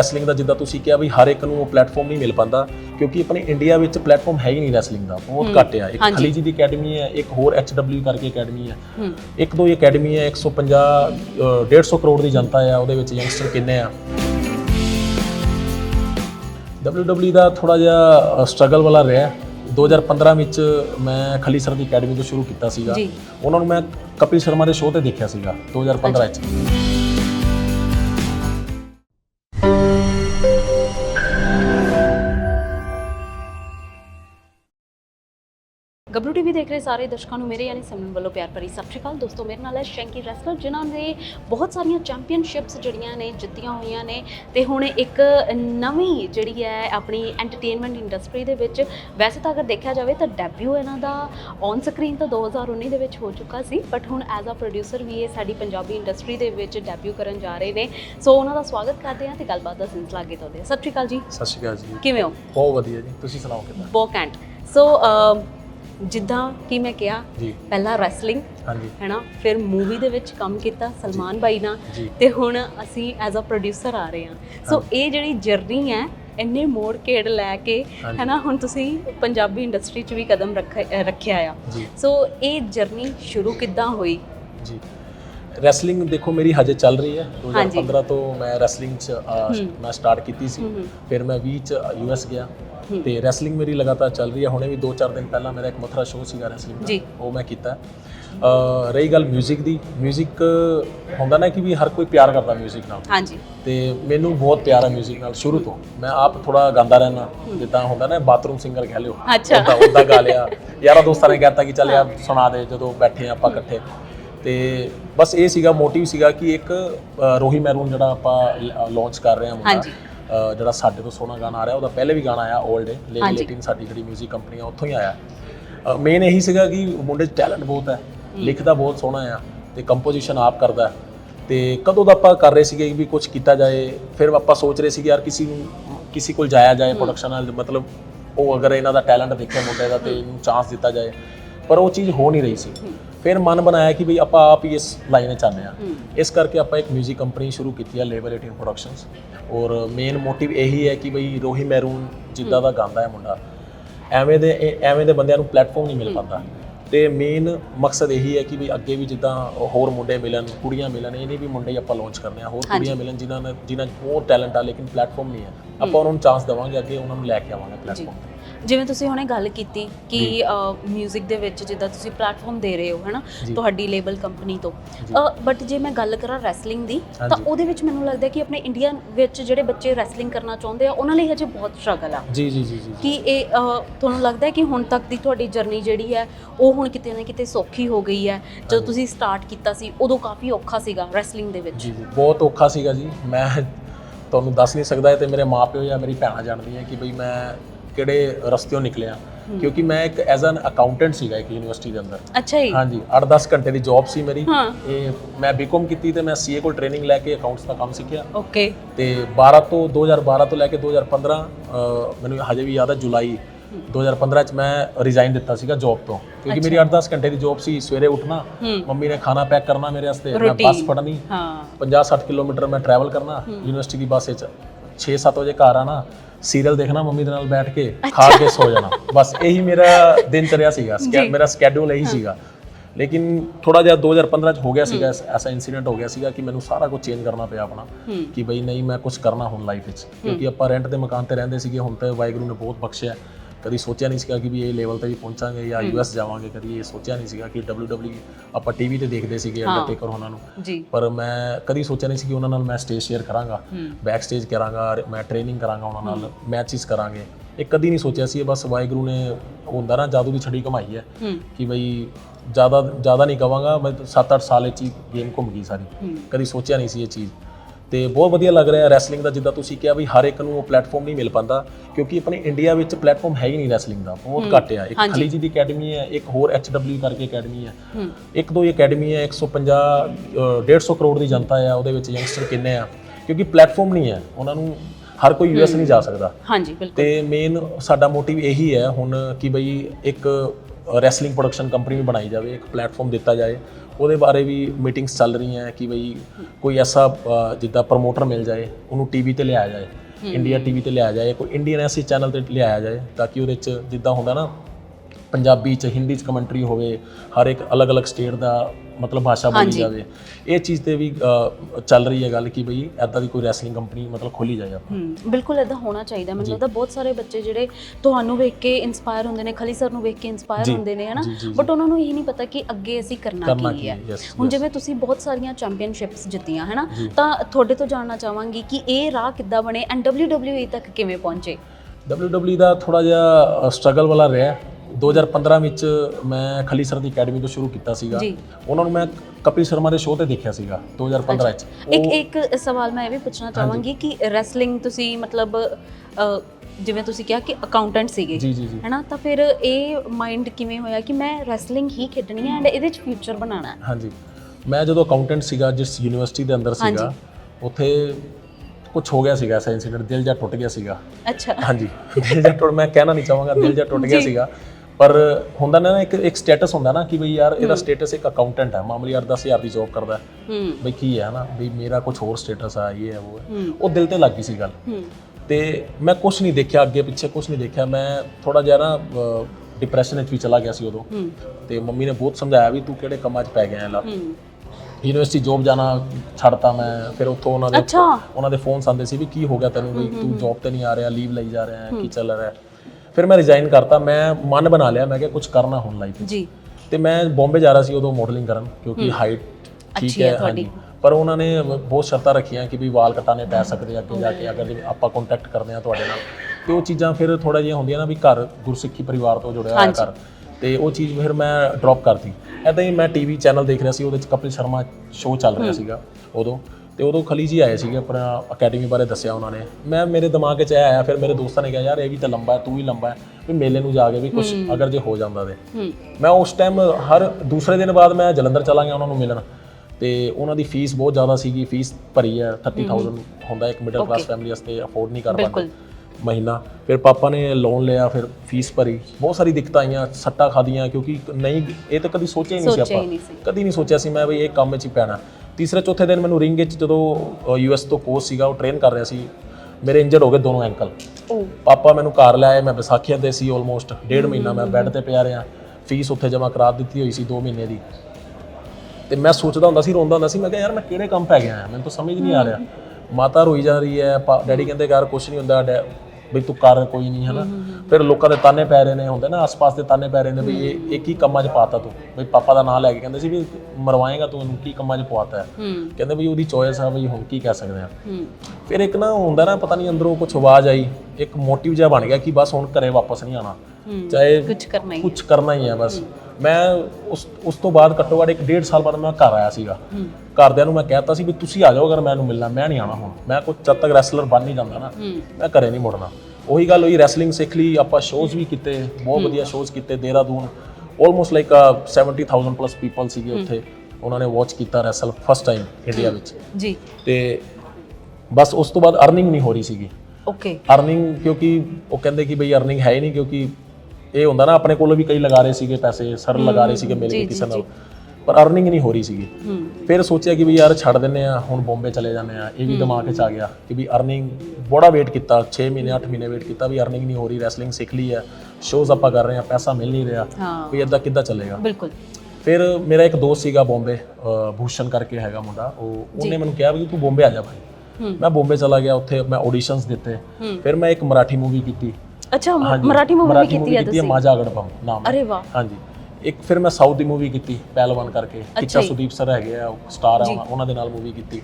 ਰੈਸਲਿੰਗ ਦਾ ਜਿੱਦਾਂ ਤੁਸੀਂ ਕਿਹਾ ਵੀ ਹਰ ਇੱਕ ਨੂੰ ਉਹ ਪਲੇਟਫਾਰਮ ਨਹੀਂ ਮਿਲ ਪਾਉਂਦਾ ਕਿਉਂਕਿ ਆਪਣੇ ਇੰਡੀਆ ਵਿੱਚ ਪਲੇਟਫਾਰਮ ਹੈ ਹੀ ਨਹੀਂ ਰੈਸਲਿੰਗ ਦਾ ਬਹੁਤ ਘੱਟ ਆ। ਇੱਕ ਹਾਂਜੀ। ਖਲੀਜੀ ਦੀ ਅਕੈਡਮੀ ਹੈ ਇੱਕ ਹੋਰ ਐਚਡਬਲਯੂ ਕਰਕੇ ਅਕੈਡਮੀ ਹੈ। ਇੱਕ ਦੋ ਹੀ ਅਕੈਡਮੀ ਹੈ 150 ਅ, 150 ਕਰੋੜ ਦੀ ਜਨਤਾ ਆ ਉਹਦੇ ਵਿੱਚ ਯੰਗਸਟਰ ਕਿੰਨੇ ਆ? WWE ਦਾ ਥੋੜਾ ਜਿਹਾ ਸਟਰਗਲ ਵਾਲਾ ਰਿਹਾ। 2015 ਵਿੱਚ ਮੈਂ ਖਲੀ ਸਰ ਦੀ ਅਕੈਡਮੀ ਤੋਂ ਸ਼ੁਰੂ ਕੀਤਾ ਸੀਗਾ। ਜੀ। ਉਹਨਾਂ ਨੂੰ ਮੈਂ ਕਪਿਲ ਸ਼ਰਮਾ ਦੇ ਸ਼ੋਅ ਤੇ ਦੇਖਿਆ ਸੀਗਾ 2015 ਵਿੱਚ। ਗੱਭਰੂ ਟੀਵੀ ਦੇਖ ਰਹੇ ਸਾਰੇ ਦਰਸ਼ਕਾਂ ਨੂੰ ਮੇਰੇ ਯਾਨੀ ਸਿਮਰਨ ਵੱਲੋਂ ਪਿਆਰ ਭਰੀ ਸਤਿ ਸ਼੍ਰੀ ਅਕਾਲ। ਦੋਸਤੋ ਮੇਰੇ ਨਾਲ ਹੈ ਸ਼ੈਂਕੀ ਰੈਸਲਰ ਜਿਨ੍ਹਾਂ ਨੇ ਬਹੁਤ ਸਾਰੀਆਂ ਚੈਂਪੀਅਨਸ਼ਿਪਸ ਜਿਹੜੀਆਂ ਨੇ ਜਿੱਤੀਆਂ ਹੋਈਆਂ ਨੇ ਤੇ ਹੁਣ ਇੱਕ ਨਵੀਂ ਜਿਹੜੀ ਹੈ ਆਪਣੀ ਐਂਟਰਟੇਨਮੈਂਟ ਇੰਡਸਟਰੀ ਦੇ ਵਿੱਚ ਵੈਸੇ ਤਾਂ ਅਗਰ ਦੇਖਿਆ ਜਾਵੇ ਤਾਂ ਡੈਬਿਊ ਇਹਨਾਂ ਦਾ ਔਨ ਸਕਰੀਨ ਤਾਂ 2019 ਦੇ ਵਿੱਚ ਹੋ ਚੁੱਕਾ ਸੀ ਬਟ ਹੁਣ ਐਜ਼ ਅ ਪ੍ਰੋਡਿਊਸਰ ਵੀ ਇਹ ਸਾਡੀ ਪੰਜਾਬੀ ਇੰਡਸਟਰੀ ਦੇ ਵਿੱਚ ਡੈਬਿਊ ਕਰਨ ਜਾ ਰਹੇ ਨੇ। ਸੋ ਉਹਨਾਂ ਦਾ ਸਵਾਗਤ ਕਰਦੇ ਹਾਂ ਤੇ ਗੱਲਬਾਤ ਦਾ ਸਿਲਸਿਲਾ ਅੱਗੇ ਤੋਰਦੇ ਹਾਂ। ਸਤਿ ਸ਼੍ਰੀ ਅਕਾਲ ਜੀ। ਸਤਿ ਸ਼੍ਰੀ ਅਕਾਲ ਜੀ। ਕਿਵੇਂ ਹੋ? ਬਹੁਤ ਵਧੀਆ ਜੀ। ਤੁਸੀਂ ਸੁਣਾਓ ਕਿੱਦਾਂ? ਬਹੁਤ ਕੈਂਟ ਸੋ ਜਿੱਦਾਂ ਕਿ ਮੈਂ ਕਿਹਾ ਜੀ। ਪਹਿਲਾਂ ਰੈਸਲਿੰਗ ਹਾਂਜੀ। ਹੈਨਾ? ਫਿਰ ਮੂਵੀ ਦੇ ਵਿੱਚ ਕੰਮ ਕੀਤਾ ਸਲਮਾਨ ਬਾਈ ਨਾਲ ਤੇ ਹੁਣ ਅਸੀਂ ਐਜ਼ ਅ ਪ੍ਰੋਡਿਊਸਰ ਆ ਰਹੇ ਹਾਂ। ਸੋ ਇਹ ਜਿਹੜੀ ਜਰਨੀ ਹੈ ਇੰਨੇ ਮੋੜ ਕੇੜ ਲੈ ਕੇ। ਹੈਨਾ? ਹੁਣ ਤੁਸੀਂ ਪੰਜਾਬੀ ਇੰਡਸਟਰੀ 'ਚ ਵੀ ਕਦਮ ਰੱਖਿਆ ਆ। ਸੋ ਇਹ ਜਰਨੀ ਸ਼ੁਰੂ ਕਿੱਦਾਂ ਹੋਈ? ਜੀ। ਰੈਸਲਿੰਗ ਦੇਖੋ ਮੇਰੀ ਹਜੇ ਚੱਲ ਰਹੀ ਹੈ। ਹਾਂਜੀ। 2015 ਤੋਂ ਮੈਂ ਰੈਸਲਿੰਗ ਚ ਮੈਂ ਸਟਾਰਟ ਕੀਤੀ ਸੀ। ਫਿਰ ਮੈਂ 20 ਚ ਯੂਐਸ ਗਿਆ। ਤੇ ਰੈਸਲਿੰਗ ਮੇਰੀ ਲਗਾਤਾਰ ਚੱਲ ਰਹੀ ਹੈ ਹੁਣੇ ਵੀ 2-4 ਦਿਨ ਪਹਿਲਾਂ ਮੇਰਾ ਇੱਕ ਮਥੁਰਾ ਸ਼ੋਅ ਸੀਗਾ ਰੈਸਲਿੰਗ ਜੀ। ਦਾ ਉਹ ਮੈਂ ਕੀਤਾ ਅ ਰਹੀ ਗੱਲ 뮤직 ਦੀ 뮤직 ਹੁੰਦਾ ਨਾ ਕਿ ਵੀ ਹਰ ਕੋਈ ਪਿਆਰ ਕਰਦਾ 뮤직 ਨਾਲ ਹਾਂਜੀ ਤੇ ਮੈਨੂੰ ਬਹੁਤ ਪਿਆਰ ਹੈ 뮤직 ਨਾਲ ਸ਼ੁਰੂ ਤੋਂ ਮੈਂ ਆਪ ਥੋੜਾ ਗਾਉਂਦਾ ਰਹਿਣਾ ਜਿੱਦਾਂ ਹੁੰਦਾ ਨਾ ਬਾਥਰੂਮ ਸਿੰਗਰ ਕਹਿ ਲਿਓ ਅੱਛਾ। ਉਦਾਂ ਉਦਾਂ ਗਾ ਲਿਆ ਯਾਰਾਂ ਦੋਸਤਾਂ ਨੇ ਕਹਿਤਾ ਕਿ ਚੱਲ ਯਾਰ ਸੁਣਾ ਦੇ ਜਦੋਂ ਬੈਠੇ ਆਪਾਂ ਇਕੱਠੇ ਤੇ ਬਸ ਇਹ ਸੀਗਾ ਮੋਟਿਵ ਸੀਗਾ ਕਿ ਇੱਕ ਅ, ਰੋਹੀ ਮੈਰੂਨ ਜਿਹੜਾ ਆਪਾਂ ਲਾਂਚ ਕਰ ਰਹੇ ਹਾਂ ਮੁੰਡਾ ਹਾਂਜੀ। ਜਿਹੜਾ ਸਾਡੇ ਤੋਂ ਸੋਹਣਾ ਗਾਣਾ ਆ ਰਿਹਾ ਉਹਦਾ ਪਹਿਲੇ ਵੀ ਗਾਣਾ ਆਇਆ 올ਡ ਲੇ ਲੇਟਿਨ ਸਾਡੀ ਜਿਹੜੀ 뮤직 ਕੰਪਨੀ ਆ ਉੱਥੋਂ ਹੀ ਆਇਆ। ਮੇਨ ਇਹੀ ਸੀਗਾ ਕਿ ਮੁੰਡੇ 'ਚ ਟੈਲੈਂਟ ਬਹੁਤ ਹੈ ਲਿਖਦਾ ਬਹੁਤ ਸੋਹਣਾ ਆ ਤੇ ਕੰਪੋਜੀਸ਼ਨ ਆਪ ਕਰਦਾ ਹੈ। ਤੇ ਕਦੋਂ ਦਾ ਆਪਾਂ ਕਰ ਰਹੇ ਸੀਗੇ ਵੀ ਕੁਝ ਕੀਤਾ ਜਾਏ ਫਿਰ ਆਪਾਂ ਸੋਚ ਰਹੇ ਸੀਗੇ ਯਾਰ ਕਿਸੇ ਨੂੰ ਕਿਸੇ ਕੋਲ ਜਾਇਆ ਜਾਏ ਪ੍ਰੋਡਕਸ਼ਨ ਨਾਲ ਮਤਲਬ ਉਹ ਅਗਰ ਇਹਨਾਂ ਦਾ ਟੈਲੈਂਟ ਦੇਖਿਆ ਮੁੰਡੇ ਦਾ ਤੇ ਇਹਨੂੰ ਚਾਂਸ ਦਿੱਤਾ ਜਾਏ। ਪਰ ਉਹ ਚੀਜ਼ ਹੋ ਨਹੀਂ ਰਹੀ ਸੀ। ਫਿਰ ਮਨ ਬਣਾਇਆ ਕਿ ਵੀ ਆਪਾਂ ਆਪ ਹੀ ਇਸ ਲਾਈਨ 'ਚ ਆਉਂਦੇ ਆ ਇਸ ਕਰਕੇ ਆਪਾਂ ਇੱਕ 뮤직 ਕੰਪਨੀ ਸ਼ੁਰੂ ਕੀਤੀ ਹੈ ਲੇਬਲ 18 ਪ੍ਰੋਡਕਸ਼ਨਸ ਔਰ ਮੇਨ ਮੋਟਿਵ ਇਹੀ ਹੈ ਕਿ ਬਈ ਰੋਹੀ ਮੈਰੂਨ ਜਿੱਦਾਂ ਦਾ ਗਾਉਂਦਾ ਹੈ ਮੁੰਡਾ ਐਵੇਂ ਦੇ ਐਵੇਂ ਦੇ ਬੰਦਿਆਂ ਨੂੰ ਪਲੇਟਫਾਰਮ ਨਹੀਂ ਮਿਲ ਪਾਉਂਦਾ। ਤੇ ਮੇਨ ਮਕਸਦ ਇਹੀ ਹੈ ਕਿ ਵੀ ਅੱਗੇ ਵੀ ਜਿੱਦਾਂ ਹੋਰ ਮੁੰਡੇ ਮਿਲਣ ਕੁੜੀਆਂ ਮਿਲਣ ਇਹ ਨਹੀਂ ਵੀ ਮੁੰਡੇ ਆਪਾਂ ਲਾਂਚ ਕਰਨੇ ਆ ਹੋਰ। ਕੁੜੀਆਂ ਮਿਲਣ ਜਿਨ੍ਹਾਂ ਨੇ ਜਿਨ੍ਹਾਂ 'ਚ ਹੋਰ ਟੈਲੈਂਟ ਆ ਲੇਕਿਨ ਪਲੇਟਫਾਰਮ ਨਹੀਂ ਹੈ। ਆਪਾਂ ਉਹਨਾਂ ਨੂੰ ਚਾਂਸ ਦੇਵਾਂਗੇ ਅੱਗੇ ਉਹਨਾਂ ਨੂੰ ਲੈ ਕੇ ਆਵਾਂਗੇ ਪਲੇਟਫਾਰਮ ਜਿਵੇਂ ਤੁਸੀਂ ਹੁਣੇ ਗੱਲ ਕੀਤੀ ਕਿ 뮤직 ਦੇ ਵਿੱਚ ਜਿੱਦਾਂ ਤੁਸੀਂ ਪਲੇਟਫਾਰਮ ਦੇ ਰਹੇ ਹੋ ਹੈਨਾ। ਤੁਹਾਡੀ ਲੇਬਲ ਕੰਪਨੀ ਤੋਂ। ਬਟ ਜੇ ਮੈਂ ਗੱਲ ਕਰਾਂ ਰੈਸਲਿੰਗ ਦੀ ਤਾਂ। ਉਹਦੇ ਵਿੱਚ ਮੈਨੂੰ ਲੱਗਦਾ ਕਿ ਆਪਣੇ ਇੰਡੀਆ ਵਿੱਚ ਜਿਹੜੇ ਬੱਚੇ ਰੈਸਲਿੰਗ ਕਰਨਾ ਚਾਹੁੰਦੇ ਆ ਉਹਨਾਂ ਲਈ ਹਜੇ ਬਹੁਤ ਸਟਰਗਲ ਆ। ਜੀ ਜੀ ਜੀ ਕਿ ਇਹ ਤੁਹਾਨੂੰ ਲੱਗਦਾ ਹੈ ਕਿ ਹੁਣ ਤੱਕ ਦੀ ਤੁਹਾਡੀ ਜਰਨੀ ਜਿਹੜੀ ਹੈ ਉਹ ਹੁਣ ਕਿਤੇ ਨਾ ਕਿਤੇ ਸੌਖੀ ਹੋ ਗਈ ਹੈ? ਜਦੋਂ ਤੁਸੀਂ ਸਟਾਰਟ ਕੀਤਾ ਸੀ ਉਦੋਂ ਕਾਫੀ ਔਖਾ ਸੀਗਾ ਰੈਸਲਿੰਗ ਦੇ ਵਿੱਚ? ਜੀ ਜੀ ਬਹੁਤ ਔਖਾ ਸੀਗਾ ਜੀ। ਮੈਂ ਤੁਹਾਨੂੰ ਦੱਸ ਨਹੀਂ ਸਕਦਾ ਤੇ ਮੇਰੇ ਮਾਪਿਓ ਜਾਂ ਮੇਰੀ ਭੈਣਾਂ ਜਾਣਦੀਆਂ ਕਿ ਬਈ ਮੈਂ ਕਿਹੜੇ ਰਸਤਿਓਂ ਨਿਕਲਿਆ। ਕਿਉਂਕਿ ਮੈਂ ਇੱਕ ਐਜ਼ ਐਨ ਅਕਾਊਂਟੈਂਟ ਸੀਗਾ ਇੱਕ ਯੂਨੀਵਰਸਿਟੀ ਦੇ ਅੰਦਰ। ਅੱਛਾ ਜੀ। ਹਾਂਜੀ 8-10 ਘੰਟੇ ਦੀ ਜੌਬ ਸੀ ਮੇਰੀ। ਇਹ ਮੈਂ ਬੀਕਾਮ ਕੀਤੀ ਤੇ ਮੈਂ ਸੀਏ ਕੋਲ ਟ੍ਰੇਨਿੰਗ ਲੈ ਕੇ ਅਕਾਊਂਟਸ ਦਾ ਕੰਮ ਸਿੱਖਿਆ। ਓਕੇ ਤੇ 12 ਤੋਂ 2012 ਤੋਂ ਲੈ ਕੇ 2015 ਅ, ਮੈਨੂੰ ਹਜੇ ਵੀ ਯਾਦ ਹੈ ਜੁਲਾਈ 2015 ਚ ਮੈਂ ਰਿਜ਼ਾਈਨ ਦਿੱਤਾ ਸੀਗਾ ਜੌਬ ਤੋਂ। ਕਿਉਂਕਿ ਮੇਰੀ 8-10 ਘੰਟੇ ਦੀ ਜੌਬ ਸੀ ਸਵੇਰੇ ਉੱਠਣਾ ਮੰਮੀ ਨੇ ਖਾਣਾ ਪੈਕ ਕਰਨਾ ਮੇਰੇ ਵਾਸਤੇ ਮੈਂ। ਬੱਸ ਫੜਨੀ ਹਾਂ। 50-60 ਕਿਲੋਮੀਟਰ ਮੈਂ ਟਰੈਵਲ ਕਰਨਾ ਯੂਨੀਵਰਸਿਟੀ ਦੀ ਬੱਸ ਵਿੱਚ। 6-7 ਵਜੇ ਘਰ ਆਣਾ ਸੀਰੀਅਲ ਦੇਖਣਾ ਮੰਮੀ ਦੇ ਨਾਲ ਬੈਠ ਕੇ ਖਾ ਕੇ ਸੋ ਜਾਣਾ। ਬਸ ਇਹੀ ਮੇਰਾ ਦਿਨ ਚਰਿਆ ਸੀਗਾ। ਮੇਰਾ ਸਕੇਡਿਊਲ ਇਹੀ ਸੀਗਾ। ਲੇਕਿਨ ਥੋੜਾ ਜਿਹਾ 2015 ਚ ਹੋ ਗਿਆ ਸੀਗਾ ਐਸ- ਇਨਸੀਡੈਂਟ ਹੋ ਗਿਆ ਸੀਗਾ ਕਿ ਮੈਨੂੰ ਸਾਰਾ ਕੁਝ ਚੇਂਜ ਕਰਨਾ ਪਿਆ ਆਪਣਾ ਕਿ ਬਈ ਨਹੀਂ ਮੈਂ ਕੁਝ ਕਰਨਾ ਹੁਣ ਲਾਈਫ ਵਿੱਚ। ਕਿਉਂਕਿ ਆਪਾਂ ਰੈਂਟ ਦੇ ਮਕਾਨ ਤੇ ਰਹਿੰਦੇ ਸੀਗੇ ਹੁਣ ਤੇ ਵਾਹਿਗੁਰੂ ਨੇ ਬਹੁਤ ਬਖਸ਼ਿਆ। ਕਦੀ ਸੋਚਿਆ ਨਹੀਂ ਸੀਗਾ ਕਿ ਵੀ ਇਹ ਲੈਵਲ ਤੇ ਵੀ ਪਹੁੰਚਾਂਗੇ ਜਾਂ ਯੂਐਸ ਜਾਵਾਂਗੇ ਕਦੀ ਇਹ ਸੋਚਿਆ ਨਹੀਂ ਸੀਗਾ ਕਿ WWE ਆਪਾਂ ਟੀਵੀ ਤੇ ਦੇਖਦੇ ਸੀਗੇ ਅੰਡਰਟੇਕਰ ਉਹਨਾਂ ਨੂੰ। ਪਰ ਮੈਂ ਕਦੀ ਸੋਚਿਆ ਨਹੀਂ ਸੀ ਕਿ ਉਹਨਾਂ ਨਾਲ ਮੈਂ ਸਟੇਜ ਸ਼ੇਅਰ ਕਰਾਂਗਾ ਬੈਕ ਸਟੇਜ ਕਰਾਂਗਾ ਮੈਂ ਟ੍ਰੇਨਿੰਗ ਕਰਾਂਗਾ ਉਹਨਾਂ ਨਾਲ ਮੈਚਿਸ ਕਰਾਂਗੇ। ਇਹ ਕਦੀ ਨਹੀਂ ਸੋਚਿਆ ਸੀ ਇਹ ਬਸ ਵਾਹਿਗੁਰੂ ਨੇ ਹੁੰਦਾ ਨਾ ਜਾਦੂ ਦੀ ਛੜੀ ਕਮਾਈ ਹੈ ਕਿ ਬਈ ਜ਼ਿਆਦਾ ਜ਼ਿਆਦਾ ਨਹੀਂ ਕਵਾਂਗਾ ਮੈਂ 7-8 ਸਾਲ ਵਿੱਚ ਹੀ ਗੇਮ ਘੁੰਮ ਗਈ ਸਾਰੀ। ਕਦੀ ਸੋਚਿਆ ਨਹੀਂ ਸੀ ਇਹ ਚੀਜ਼। ਤੇ ਬਹੁਤ ਵਧੀਆ ਲੱਗ ਰਿਹਾ ਰੈਸਲਿੰਗ ਦਾ ਜਿੱਦਾਂ ਤੁਸੀਂ ਕਿਹਾ ਵੀ ਹਰ ਇੱਕ ਨੂੰ ਉਹ ਪਲੇਟਫਾਰਮ ਨਹੀਂ ਮਿਲ ਪਾਉਂਦਾ ਕਿਉਂਕਿ ਆਪਣੇ ਇੰਡੀਆ ਵਿੱਚ ਪਲੇਟਫਾਰਮ ਹੈ ਹੀ ਨਹੀਂ ਰੈਸਲਿੰਗ ਦਾ ਬਹੁਤ ਘੱਟ ਆ। ਇੱਕ ਹਾਂਜੀ। ਖਲੀਜੀ ਦੀ ਅਕੈਡਮੀ ਹੈ ਇੱਕ ਹੋਰ ਐਚਡਬਲਯੂ ਕਰਕੇ ਅਕੈਡਮੀ ਹੈ। ਹੂੰ। ਇੱਕ ਦੋ ਅਕੈਡਮੀ ਹੈ 150 ਅ, 150 ਕਰੋੜ ਦੀ ਜਨਤਾ ਹੈ ਉਹਦੇ ਵਿੱਚ ਯੰਗਸਟਰ ਕਿੰਨੇ ਆ ਕਿਉਂਕਿ ਪਲੇਟਫਾਰਮ ਨਹੀਂ ਹੈ ਉਹਨਾਂ ਨੂੰ ਹਰ ਕੋਈ ਯੂਐਸ ਨਹੀਂ ਜਾ ਸਕਦਾ। ਹਾਂਜੀ ਬਿਲਕੁਲ। ਤੇ ਮੇਨ ਸਾਡਾ ਮੋਟਿਵ ਇਹੀ ਹੈ ਹੁਣ ਕਿ ਬਈ ਇੱਕ ਰੈਸਲਿੰਗ ਪ੍ਰੋਡਕਸ਼ਨ ਕੰਪਨੀ ਵੀ ਬਣਾਈ ਜਾਵੇ ਇੱਕ ਪਲੇਟਫਾਰਮ ਦਿੱਤਾ ਜਾਏ ਉਹਦੇ ਬਾਰੇ ਵੀ ਮੀਟਿੰਗਸ ਚੱਲ ਰਹੀਆਂ ਕਿ ਬਈ ਕੋਈ ਐਸਾ ਜਿੱਦਾਂ ਪ੍ਰਮੋਟਰ ਮਿਲ ਜਾਏ ਉਹਨੂੰ ਟੀਵੀ ਤੇ ਲਿਆਇਆ ਜਾਏ ਇੰਡੀਆ ਟੀਵੀ ਤੇ ਲਿਆਇਆ ਜਾਏ ਕੋਈ ਇੰਡੀਅਨ ਐਸੀ ਚੈਨਲ ਤੇ ਲਿਆਇਆ ਜਾਏ ਤਾਂ ਕਿ ਉਹਦੇ ਚ ਜਿੱਦਾਂ ਹੁੰਦਾ ਨਾ ਪੰਜਾਬੀ ਚ ਹਿੰਦੀ ਚ ਕਮੈਂਟਰੀ ਹੋਵੇ ਹਰ ਇੱਕ ਅਲੱਗ-ਅਲੱਗ ਸਟੇਟ ਦਾ ਮਤਲਬ ਭਾਸ਼ਾ ਬੋਲੀ ਜਾਵੇ। ਇਹ ਚੀਜ਼ ਤੇ ਵੀ ਅ, ਚੱਲ ਰਹੀ ਹੈ ਗੱਲ ਕਿ ਬਈ ਐਦਾਂ ਦੀ ਕੋਈ ਰੈਸਲਿੰਗ ਕੰਪਨੀ ਮਤਲਬ ਖੋਲੀ ਜਾਏ ਆਪਾਂ। ਹੂੰ ਬਿਲਕੁਲ ਇਦਾਂ ਹੋਣਾ ਚਾਹੀਦਾ। ਮੈਨੂੰ ਲੱਗਦਾ ਬਹੁਤ ਸਾਰੇ ਬੱਚੇ ਜਿਹੜੇ ਤੁਹਾਨੂੰ ਵੇਖ ਕੇ ਇਨਸਪਾਇਰ ਹੁੰਦੇ ਨੇ ਖਲੀ ਸਰ ਨੂੰ ਵੇਖ ਕੇ ਇਨਸਪਾਇਰ ਜੀ, ਹੁੰਦੇ ਨੇ ਹਨਾ? ਜੀ, ਜੀ, ਜੀ। ਬਟ ਉਹਨਾਂ ਨੂੰ ਇਹ ਨਹੀਂ ਪਤਾ ਕਿ ਅੱਗੇ ਅਸੀਂ ਕਰਨਾ ਕਰਨਾ ਕੀ ਕੀ ਹੈ। ਹੁਣ ਜਿਵੇਂ ਤੁਸੀਂ ਬਹੁਤ ਸਾਰੀਆਂ ਚੈਂਪੀਅਨਸ਼ਿਪਸ ਜਿੱਤੀਆਂ ਹਨਾ? ਤਾਂ ਤੁਹਾਡੇ ਤੋਂ ਜਾਣਨਾ ਚਾਹਾਂਗੀ ਕਿ ਇਹ ਰਾਹ ਕਿੱਦਾਂ ਬਣੇ ਐਂਡ WWE ਤੱਕ ਕਿਵੇਂ ਪਹੁੰਚੇ? WWE ਦਾ ਥੋੜਾ ਜਿਹਾ ਸਟਰਗਲ ਵਾਲਾ ਰਿਹਾ। 2015 ਵਿੱਚ ਮੈਂ ਖਲੀ ਸਰ ਦੀ ਅਕੈਡਮੀ ਤੋਂ ਸ਼ੁਰੂ ਕੀਤਾ ਸੀਗਾ। ਜੀ। ਉਹਨਾਂ ਨੂੰ ਮੈਂ ਕਪਿਲ ਸ਼ਰਮਾ ਦੇ ਸ਼ੋਅ ਤੇ ਦੇਖਿਆ ਸੀਗਾ 2015 ਵਿੱਚ ਇੱਕ ਇੱਕ ਸਵਾਲ ਮੈਂ ਇਹ ਵੀ ਪੁੱਛਣਾ ਚਾਹਾਂਗੀ ਕਿ ਰੈਸਲਿੰਗ ਤੁਸੀਂ ਮਤਲਬ ਅ, ਜਿਵੇਂ ਤੁਸੀਂ ਕਿਹਾ ਕਿ ਅਕਾਊਂਟੈਂਟ ਸੀਗੇ ਜੀ ਜੀ ਜੀ। ਹੈਨਾ? ਤਾਂ ਫਿਰ ਇਹ ਮਾਈਂਡ ਕਿਵੇਂ ਹੋਇਆ ਕਿ ਮੈਂ ਰੈਸਲਿੰਗ ਹੀ ਖੇਡਣੀ ਹੈ ਐਂਡ ਇਹਦੇ ਚ ਫਿਊਚਰ ਬਣਾਉਣਾ ਹੈ? ਹਾਂਜੀ। ਮੈਂ ਜਦੋਂ ਅਕਾਊਂਟੈਂਟ ਸੀਗਾ ਜਿਸ ਯੂਨੀਵਰਸਿਟੀ ਦੇ ਅੰਦਰ ਸੀਗਾ ਉੱਥੇ ਕੁਝ ਹੋ ਗਿਆ ਸੀਗਾ ਐਸਾ ਇਨਸੀਡੈਂਟ ਦਿਲ ਜਾ ਟੁੱਟ ਗਿਆ ਸੀਗਾ। ਅੱਛਾ। ਹਾਂਜੀ। ਦਿਲ ਜਾ ਟੁੱਟ ਮੈਂ ਕਹਿਣਾ ਨਹੀਂ ਚਾਹਾਂਗਾ ਦਿਲ ਜਾ ਟੁੱਟ ਗਿਆ ਸੀਗਾ। ਪਰ ਹੁੰਦਾ ਨਾ ਇੱਕ ਇੱਕ ਸਟੇਟਸ ਹੁੰਦਾ ਨਾ ਕਿ ਬਈ ਯਾਰ ਇਹਦਾ ਸਟੇਟਸ ਇੱਕ ਅਕਾਊਂਟੈਂਟ ਹੈ। ਮਾਮੂਲੀ ਯਾਰ 10000 ਦੀ ਜੌਬ ਕਰਦਾ ਹੈ। ਹੂੰ। ਬਈ ਕੀ ਹੈ ਨਾ ਬਈ ਮੇਰਾ ਕੁਝ ਹੋਰ ਸਟੇਟਸ ਆ ਇਹ ਹੈ ਉਹ ਹੈ। ਉਹ ਦਿਲ ਤੇ ਲੱਗ ਗਈ ਸੀ ਗੱਲ। ਹੂੰ। ਤੇ ਮੈਂ ਕੁਝ ਨਹੀਂ ਦੇਖਿਆ ਅੱਗੇ ਪਿੱਛੇ ਕੁਝ ਨਹੀਂ ਦੇਖਿਆ। ਮੈਂ ਥੋੜਾ ਜਿਹਾ ਨਾ ਡਿਪਰੈਸ਼ਨ ਵਿੱਚ ਵੀ ਚਲਾ ਗਿਆ ਸੀ ਉਦੋਂ। ਤੇ ਮੰਮੀ ਨੇ ਬਹੁਤ ਸਮਝਾਇਆ ਵੀ ਤੂੰ ਕਿਹੜੇ ਕੰਮਾਂ 'ਚ ਪੈ ਗਿਆ ਹੈ। ਲਾ ਯੂਨੀਵਰਸਿਟੀ ਜੌਬ ਜਾਣਾ ਛੱਡਤਾ ਮੈਂ। ਫਿਰ ਉੱਥੋਂ ਉਹਨਾਂ ਦੇ ਉਹਨਾਂ ਦੇ ਫੋਨਸ ਆਉਂਦੇ ਸੀ ਵੀ ਕੀ ਹੋ ਗਿਆ ਤੈਨੂੰ? ਵੀ ਤੂੰ ਜੌਬ ਤੇ ਨਹੀਂ ਆ ਰਿਹਾ ਲੀਵ ਲਈ ਜਾ ਰਿਹਾ ਹੈ। ਕੀ ਚੱਲ ਰਿਹਾ। ਹੈ ਫਿਰ ਮੈਂ ਰਿਜ਼ਾਈਨ ਕਰਤਾ ਮੈਂ ਮਨ ਬਣਾ ਲਿਆ ਮੈਂ ਕਿਹਾ ਕੁਝ ਕਰਨਾ ਹੁਣ ਲਾਈਫ ਜੀ। ਤੇ ਮੈਂ ਬੰਬੇ ਜਾ ਰਿਹਾ ਸੀ ਉਦੋਂ ਮਾਡਲਿੰਗ ਕਰਨ ਕਿਉਂਕਿ ਹਾਈਟ ਠੀਕ ਹੈ। ਹਾਂਜੀ। ਪਰ ਉਹਨਾਂ ਨੇ ਬਹੁਤ ਸ਼ਰਤਾਂ ਰੱਖੀਆਂ ਕਿ ਵੀ ਵਾਲ ਕਟਾਣੇ ਪੈ ਸਕਦੇ ਆ ਅੱਗੇ ਜਾ ਕੇ ਅਗਰ ਆਪਾਂ ਕੰਟੈਕਟ ਕਰਦੇ ਆ ਤੁਹਾਡੇ ਨਾਲ। ਤੇ ਉਹ ਚੀਜ਼ਾਂ ਫਿਰ ਥੋੜਾ ਜਿਹਾ ਹੁੰਦੀਆਂ ਨਾ ਵੀ ਘਰ ਗੁਰਸਿੱਖੀ ਪਰਿਵਾਰ ਤੋਂ ਜੁੜਿਆ ਹੋਇਆ ਘਰ। ਤੇ ਉਹ ਚੀਜ਼ ਫਿਰ ਮੈਂ ਡ੍ਰੌਪ ਕਰਤੀ। ਐਦਾਂ ਹੀ ਮੈਂ ਟੀਵੀ ਚੈਨਲ ਦੇਖ ਰਿਹਾ ਸੀ ਉਹਦੇ ਚ ਕਪਿਲ ਸ਼ਰਮਾ ਸ਼ੋਅ ਚੱਲ ਰਿਹਾ ਸੀਗਾ ਉਦੋਂ। ਤੇ ਉਦੋਂ ਖਲੀ ਜੀ ਆਏ ਸੀਗੇ ਆਪਣਾ ਅਕੈਡਮੀ ਬਾਰੇ ਦੱਸਿਆ ਉਹਨਾਂ ਨੇ। ਮੈਂ ਮੇਰੇ ਦਿਮਾਗ 'ਚ ਇਹ ਆਇਆ ਫਿਰ ਮੇਰੇ ਦੋਸਤਾਂ ਨੇ ਕਿਹਾ ਯਾਰ ਇਹ ਵੀ ਤਾਂ ਲੰਬਾ ਹੈ ਤੂੰ ਵੀ ਲੰਬਾ ਹੈ ਵੀ ਮੇਲੇ ਨੂੰ ਜਾ ਕੇ ਵੀ ਕੁਝ ਅਗਰ ਜੇ ਹੋ ਜਾਂਦਾ ਤੇ। ਮੈਂ ਉਸ ਟਾਈਮ ਹਰ ਦੂਸਰੇ ਦਿਨ ਬਾਅਦ ਮੈਂ ਜਲੰਧਰ ਚਲਾ ਗਿਆ ਉਹਨਾਂ ਨੂੰ ਮਿਲਣ। ਤੇ ਉਹਨਾਂ ਦੀ ਫੀਸ ਬਹੁਤ ਜ਼ਿਆਦਾ ਸੀਗੀ ਫੀਸ ਭਰੀ ਹੈ 30000 ਹੁੰਦਾ ਇੱਕ ਮਿਡਲ ਕਲਾਸ ਫੈਮਿਲੀ ਵਾਸਤੇ ਅਫੋਰਡ ਨਹੀਂ ਕਰ ਪਾਉਂਦੇ ਮਹੀਨਾ। ਫਿਰ ਪਾਪਾ ਨੇ ਲੋਨ ਲਿਆ ਫਿਰ ਫੀਸ ਭਰੀ। ਬਹੁਤ ਸਾਰੀ ਦਿੱਕਤਾਂ ਆਈਆਂ ਸੱਟਾਂ ਖਾਦੀਆਂ ਕਿਉਂਕਿ ਨਹੀਂ ਇਹ ਤਾਂ ਕਦੀ ਸੋਚਿਆ ਹੀ ਨਹੀਂ ਸੀ ਆਪਾਂ। ਕਦੀ ਨਹੀਂ ਸੋਚਿਆ ਸੀ ਮੈਂ ਵੀ ਇਹ ਕੰਮ ਵਿੱਚ ਹੀ ਪੈਣਾ। ਤੀਸਰੇ ਚੌਥੇ ਦਿਨ ਮੈਨੂੰ ਰਿੰਗ ਵਿੱਚ ਜਦੋਂ ਯੂਐਸ ਤੋਂ ਕੋਚ ਸੀਗਾ ਉਹ ਟ੍ਰੇਨ ਕਰ ਰਿਹਾ ਸੀ। ਮੇਰੇ ਇੰਜਰਡ ਹੋ ਗਏ ਦੋਨੋਂ ਐਂਕਲ ਪਾਪਾ ਮੈਨੂੰ ਘਰ ਲੈ ਆਏ ਮੈਂ ਵਿਸਾਖੀਆਂ ਤੇ ਸੀ ਆਲਮੋਸਟ ਡੇਢ ਮਹੀਨਾ ਮੈਂ ਬੈੱਡ ਤੇ ਪਿਆ ਰਿਹਾ। ਫੀਸ ਉੱਥੇ ਜਮ੍ਹਾਂ ਕਰਾ ਦਿੱਤੀ ਹੋਈ ਸੀ 2 ਮਹੀਨੇ ਦੀ। ਤੇ ਮੈਂ ਸੋਚਦਾ ਹੁੰਦਾ ਸੀ ਰੋਂਦਾ ਹੁੰਦਾ ਸੀ ਮੈਂ ਕਿਹਾ ਯਾਰ ਮੈਂ ਕਿਹੜੇ ਕੰਮ ਪੈ ਗਿਆ? ਮੈਨੂੰ ਤਾਂ ਸਮਝ ਨਹੀਂ ਆ ਰਿਹਾ। ਮਾਤਾ ਰੋਈ ਜਾ ਰਹੀ ਹੈ ਡੈਡੀ ਕਹਿੰਦੇ ਯਾਰ ਕੁਝ ਨਹੀਂ ਹੁੰਦਾ ਵੀ ਤੂੰ ਕਰ ਕੋਈ ਨਹੀਂ ਹਨਾ? ਫਿਰ ਲੋਕਾਂ ਦੇ ਤਾਨੇ ਪੈ ਰਹੇ ਨੇ ਹੁੰਦੇ ਨਾ ਆਸ-ਪਾਸ ਦੇ ਤਾਨੇ ਪੈ ਰਹੇ ਨੇ ਵੀ ਇਹ ਇਹ ਕੀ ਕੰਮਾਂ 'ਚ ਪਾਤਾ ਤੂੰ? ਵੀ ਪਾਪਾ ਦਾ ਨਾਂ ਲੈ ਕੇ ਕਹਿੰਦੇ ਸੀ ਵੀ ਮਰਵਾਏਗਾ ਤੂੰ ਇਹਨੂੰ ਕੀ ਕੰਮਾਂ 'ਚ ਪਵਾਤਾ ਹੈ? ਕਹਿੰਦੇ ਵੀ ਉਹਦੀ ਚੋਇਸ ਆ ਵੀ ਹੁਣ ਕੀ ਕਹਿ ਸਕਦੇ ਆ। ਫਿਰ ਇੱਕ ਨਾ ਹੁੰਦਾ ਨਾ ਪਤਾ ਨਹੀਂ ਅੰਦਰੋਂ ਕੁਝ ਆਵਾਜ਼ ਆਈ ਇੱਕ ਮੋਟਿਵ ਜਿਹਾ ਬਣ ਗਿਆ ਕਿ ਬਸ ਹੁਣ ਘਰੇ ਵਾਪਸ ਨਹੀਂ ਆਣਾ ਚਾਹੇ ਕੁਝ ਕਰਨਾ ਹੀ ਕੁਝ ਕਰਨਾ ਹੀ ਹੈ ਬਸ। ਮੈਂ ਉਸ ਉਸ ਤੋਂ ਬਾਅਦ ਘੱਟੋ ਘੱਟ ਇੱਕ ਡੇਢ ਸਾਲ ਬਾਅਦ ਮੈਂ ਘਰ ਆਇਆ ਸੀਗਾ। ਘਰਦਿਆਂ ਨੂੰ ਮੈਂ ਕਹਿਤਾ ਸੀ ਵੀ ਤੁਸੀਂ ਆ ਜਾਓ ਅਗਰ ਮੈਨੂੰ ਮਿਲਣਾ ਮੈਂ ਨਹੀਂ ਆਣਾ ਹੁਣ। ਮੈਂ ਕੁਝ ਜਦ ਤੱਕ ਰੈਸਲਰ ਬਣ ਨਹੀਂ ਜਾਂਦਾ ਨਾ ਮੈਂ ਘਰੇ ਨਹੀਂ ਮੁੜਨਾ। ਉਹੀ ਗੱਲ ਹੋਈ ਰੈਸਲਿੰਗ ਸਿੱਖ ਲਈ ਆਪਾਂ ਸ਼ੋਜ਼ ਵੀ ਕੀਤੇ ਬਹੁਤ ਵਧੀਆ ਸ਼ੋਜ਼ ਕੀਤੇ Dehradun. Almost like 70000 plus people ਸੀਗੇ ਉੱਥੇ। ਉਹਨਾਂ ਨੇ ਵਾਚ ਕੀਤਾ ਰੈਸਲ ਫਸਟ ਟਾਈਮ ਇੰਡੀਆ ਵਿੱਚ। ਜੀ। ਤੇ ਬਸ ਉਸ ਤੋਂ ਬਾਅਦ ਅਰਨਿੰਗ ਨਹੀਂ ਹੋ ਰਹੀ ਸੀਗੀ। ਓਕੇ ਅਰਨਿੰਗ ਕਿਉਂਕਿ ਉਹ ਕਹਿੰਦੇ ਕਿ ਬਈ ਅਰਨਿੰਗ ਹੈ ਹੀ ਨਹੀਂ ਕਿਉਂਕਿ ਇਹ ਹੁੰਦਾ ਨਾ ਆਪਣੇ ਕੋਲ ਵੀ ਕਈ ਲਗਾ ਰਹੇ ਸੀਗੇ ਪੈਸੇ ਸਰ ਲਗਾ ਰਹੇ ਸੀਗੇ ਕੇ ਕਿਸੇ ਨਾਲ। ਪਰ ਅਰਨਿੰਗ ਨਹੀਂ ਹੋ ਰਹੀ ਸੀਗੀ। ਫਿਰ ਸੋਚਿਆ ਕਿ ਵੀ ਯਾਰ ਛੱਡ ਦਿੰਨੇ ਆ ਹੁਣ ਬੰਬੇ ਚਲੇ ਜਾਂਦੇ ਆ ਇਹ ਵੀ ਦਿਮਾਗ 'ਚ ਆ ਗਿਆ ਕਿ ਵੀ ਅਰਨਿੰਗ ਬੜਾ ਵੇਟ ਕੀਤਾ 6 ਮਹੀਨੇ 8 ਮਹੀਨੇ ਵੇਟ ਕੀਤਾ ਵੀ ਅਰਨਿੰਗ ਨਹੀਂ ਹੋ ਰਹੀ ਰੈਸਲਿੰਗ ਸਿੱਖ ਲਈ ਹੈ ਸ਼ੋਜ਼ ਆਪਾਂ ਕਰ ਰਹੇ ਆ ਪੈਸਾ ਮਿਲ ਨਹੀਂ ਰਿਹਾ ਵੀ ਇਦਾਂ ਕਿੱਦਾਂ ਚੱਲੇਗਾ? ਬਿਲਕੁਲ। ਫਿਰ ਮੇਰਾ ਇੱਕ ਦੋਸਤ ਸੀਗਾ ਬੰਬੇ ਭੂਸ਼ਣ ਕਰਕੇ ਹੈਗਾ ਮੁੰਡਾ ਉਹ ਉਹਨੇ ਮੈਨੂੰ ਕਿਹਾ ਵੀ ਤੂੰ ਬੰਬੇ ਆ ਜਾ ਭਾਈ। ਮੈਂ ਬੰਬੇ ਚਲਾ ਗਿਆ ਉੱਥੇ ਮੈਂ ਆਡੀਸ਼ਨਸ ਦਿੱਤੇ। ਫਿਰ ਮੈਂ ਇੱਕ ਮਰਾਠੀ ਮੂਵੀ ਕੀਤੀ। ਅੱਛਾ ਮਰਾਠੀ ਮੂਵੀ ਕੀਤੀ ਹੈ ਤੁਸੀਂ? ਮਾਜਾ ਗੜਪਮ ਨਾਮ। ਅਰੇ ਵਾਹ। ਹਾਂਜੀ। ਇੱਕ ਫਿਰ ਮੈਂ ਸਾਊਥ ਦੀ ਮੂਵੀ ਕੀਤੀ ਪਹਿਲਵਾਨ ਕਰਕੇ। ਕਿੱਚਾ। ਸੁਦੀਪ ਸਰ ਹੈਗੇ ਆ ਸਟਾਰ ਆ ਉਹਨਾਂ ਦੇ ਨਾਲ ਮੂਵੀ ਕੀਤੀ।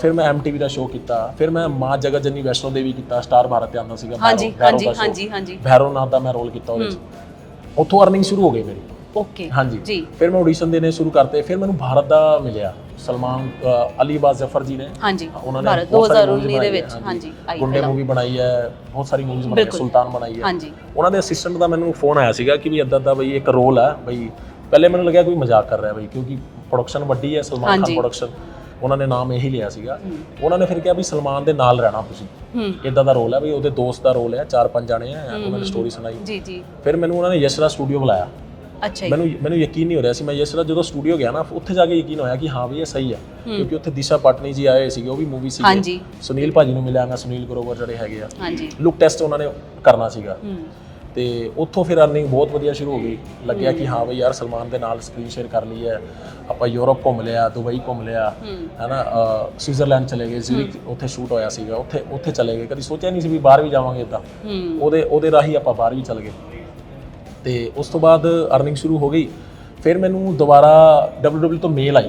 ਫਿਰ ਮੈਂ ਐਮਟੀਵੀ ਦਾ ਸ਼ੋਅ ਕੀਤਾ। ਫਿਰ ਮੈਂ ਮਾਂ ਜਗਤ ਜਨਨੀ ਵੈਸ਼ਨੋ ਦੇਵੀ ਕੀਤਾ ਸਟਾਰ ਭਾਰਤ ਤੇ ਆਉਂਦਾ ਸੀਗਾ ਹਾਂਜੀ ਹਾਂਜੀ। ਹਾਂਜੀ ਹਾਂਜੀ। ਦਾ ਮੈਂ ਰੋਲ ਕੀਤਾ ਉਹਦੇ 'ਚ। ਉੱਥੋਂ ਅਰਨਿੰਗ ਸ਼ੁਰੂ ਹੋ ਗਈ ਮੇਰੀ। ਓਕੇ ਹਾਂਜੀ। ਜੀ. ਫਿਰ ਮੈਂ ਆਡੀਸ਼ਨ ਦੇਣੇ ਸ਼ੁਰੂ ਕਰਤੇ। ਫਿਰ ਮੈਨੂੰ ਭਾਰਤ ਦਾ ਮਿਲਿਆ। ਸਲਮਾਨ ਅਲੀ ਬਾਜ਼ ਜ਼ਫਰ ਜੀ ਨੇ। ਹਾਂਜੀ ਉਹਨਾਂ ਨੇ ਭਾਰਤ ਬਹੁਤ ਸਾਰੀ 2019 movies ਦੇ ਵਿੱਚ। ਹਾਂਜੀ। ਆਈ ਗੁੰਡੇ ਮੂਵੀ ਬਣਾਈ ਹੈ। ਬਹੁਤ ਸਾਰੀ ਮੂਵੀਜ਼ ਬਣਾਈ ਹੈ। ਸੁਲਤਾਨ ਬਣਾਈ ਹੈ। ਹਾਂਜੀ। ਉਹਨਾਂ ਦੇ ਅਸਿਸਟੈਂਟ ਦਾ ਮੈਨੂੰ ਫੋਨ ਆਇਆ ਸੀਗਾ ਕਿ ਵੀ ਇਦਾਂ ਦਾ ਬਈ ਇੱਕ ਰੋਲ ਹੈ ਬਈ ਪਹਿਲੇ ਮੈਨੂੰ ਲੱਗਿਆ ਕੋਈ ਮਜ਼ਾਕ ਕਰ ਰਿਹਾ ਬਈ ਕਿਉਂਕਿ ਪ੍ਰੋਡਕਸ਼ਨ ਵੱਡੀ ਹੈ ਸਲਮਾਨ ਖਾਨ। ਪ੍ਰੋਡਕਸ਼ਨ ਉਹਨਾਂ ਨੇ ਨਾਮ ਇਹੀ ਲਿਆ ਸੀਗਾ। ਉਹਨਾਂ ਨੇ ਫਿਰ ਕਿਹਾ ਵੀ ਸਲਮਾਨ ਦੇ ਨਾਲ ਰਹਿਣਾ ਤੁਸੀਂ। ਇਦਾਂ ਦਾ ਰੋਲ ਹੈ ਵੀ ਉਹਦੇ ਦੋਸਤ ਦਾ ਰੋਲ ਹੈ। ਚਾਰ ਪੰਜ ਜਾਣੇ ਆ ਉਹਨਾਂ ਨੇ ਸਟੋਰੀ ਸੁਣਾਈ। ਜੀ ਜੀ। ਫਿਰ ਮੈਨੂੰ ਉਹਨਾਂ ਨੇ ਯਸ਼ਰਾ ਸਟੂਡੀਓ ਬੁਲਾਇਆ। ਅੱਛਾ ਜੀ। ਮੈਨੂੰ ਮੈਨੂੰ ਯਕੀਨ ਨਹੀਂ ਹੋ ਰਿਹਾ ਸੀ ਮੈਂ ਯਸ਼ਰਾ ਜਦੋਂ ਸਟੂਡੀਓ ਗਿਆ ਨਾ ਉੱਥੇ ਜਾ ਕੇ ਯਕੀਨ ਹੋਇਆ ਕਿ ਹਾਂ ਵੀ ਇਹ ਸਹੀ ਹੈ। ਕਿਉਂਕਿ ਉੱਥੇ ਦਿਸ਼ਾ ਪਾਟਨੀ ਜੀ ਆਏ ਸੀਗੇ ਉਹ ਵੀ ਮੂਵੀ ਸੀ ਹਾਂਜੀ। ਸੁਨੀਲ ਭਾਜੀ ਨੂੰ ਮਿਲਿਆ ਮੈਂ ਸੁਨੀਲ ਗਰੋਵਰ ਜਿਹੜੇ ਹੈਗੇ ਆ। ਹਾਂਜੀ। ਲੁੱਕ ਟੈਸਟ ਉਹਨਾਂ ਨੇ ਕਰਨਾ ਸੀਗਾ। ਹੂੰ। ਤੇ ਉੱਥੋਂ ਫਿਰ ਅਰਨਿੰਗ ਬਹੁਤ ਵਧੀਆ ਸ਼ੁਰੂ ਹੋ ਗਈ। ਲੱਗਿਆ ਕਿ ਹਾਂ। ਬਈ ਯਾਰ ਸਲਮਾਨ ਦੇ ਨਾਲ ਸਕਰੀਨ ਸ਼ੇਅਰ ਕਰ ਲਈ ਹੈ ਆਪਾਂ ਯੂਰਪ ਘੁੰਮ ਲਿਆ ਦੁਬਈ ਘੁੰਮ ਲਿਆ। ਹੂੰ। ਹੈਨਾ ਸਵਿਟਜ਼ਰਲੈਂਡ ਚਲੇ ਗਏ ਜ਼ੂਰਿਕ ਉੱਥੇ ਸ਼ੂਟ ਹੋਇਆ ਸੀਗਾ। ਉੱਥੇ ਉੱਥੇ ਚਲੇ ਗਏ। ਕਦੀ ਸੋਚਿਆ ਨਹੀਂ ਸੀ ਵੀ ਬਾਹਰ ਵੀ ਜਾਵਾਂਗੇ ਇਦਾਂ ਹੂੰ। ਉਹਦੇ ਉਹਦੇ ਰਾਹੀਂ ਆਪਾਂ ਬਾਹਰ ਵੀ ਚਲੇ ਗਏ। ਤੇ ਉਸ ਤੋਂ ਬਾਅਦ ਅਰਨਿੰਗ ਸ਼ੁਰੂ ਹੋ ਗਈ। ਫਿਰ ਮੈਨੂੰ ਦੁਬਾਰਾ WWE ਤੋਂ ਮੇਲ ਆਈ